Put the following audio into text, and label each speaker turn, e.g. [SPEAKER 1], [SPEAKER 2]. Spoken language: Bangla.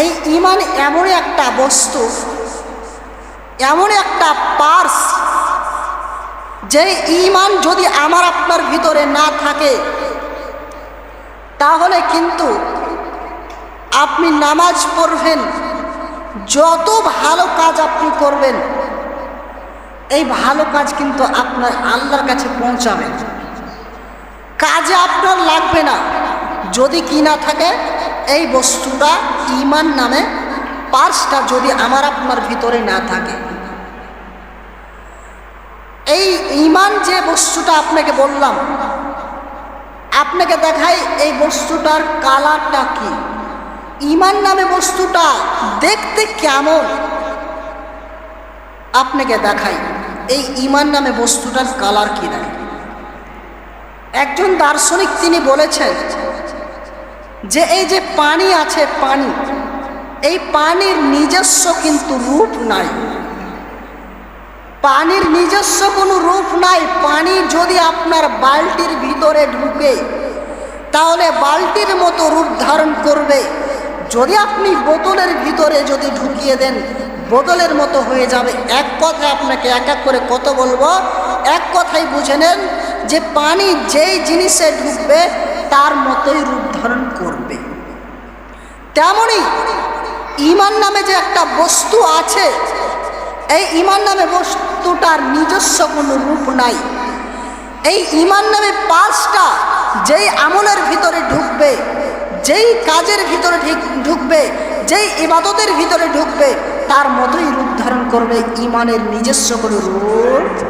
[SPEAKER 1] এই ইমান এমন একটা বস্তু, এমন একটা পার্স যে ইমান যদি আমার আপনার ভিতরে না থাকে, তাহলে কিন্তু আপনি নামাজ পড়বেন, যত ভালো কাজ আপনি করবেন, এই ভালো কাজ কিন্তু আপনার আল্লাহর কাছে পৌঁছাবে। কাজে আপনার লাগবে না। যদি কি না থাকে এই বস্তুটা ইমান নামে পার্সটা যদি আমার আপনার ভিতরে না থাকে। এই ইমান যে বস্তুটা আপনাকে বললাম, আপনাকে দেখাই এই বস্তুটার কালারটা কি। ইমান নামে বস্তুটা দেখতে কেমন? আপনাকে দেখাই এই ইমান নামে বস্তুটার কালার কি দেখে একজন দার্শনিক তিনি বলেছেন যে এই যে পানি আছে পানি, এই পানির নিজস্ব কিন্তু রূপ নাই। পানির নিজস্ব কোনো রূপ নাই। পানি যদি আপনার বালতির ভিতরে ঢুকে, তাহলে বালতির মতো রূপ ধারণ করবে। যদি আপনি বোতলের ভিতরে যদি ঢুকিয়ে দেন, বোতলের মতো হয়ে যাবে। এক কথায় আপনাকে এক এক করে কত বলব? এক কথাই বুঝে নেন যে পানি যেই জিনিসে ঢুকবে তার মতোই রূপ ধারণ করবে। তেমনই ইমান নামে যে একটা বস্তু আছে, এই ইমান নামে বস্তুটার নিজস্ব কোনো রূপ নাই। এই ইমান নামে পাঁচটা যেই আমলের ভিতরে ঢুকবে, যেই কাজের ভিতরে ঢিক- ঢুকবে, যেই ইবাদতের ভিতরে ঢুকবে, তার মতোই রূপ ধারণ করবে। ইমানের নিজস্ব কোনো রূপ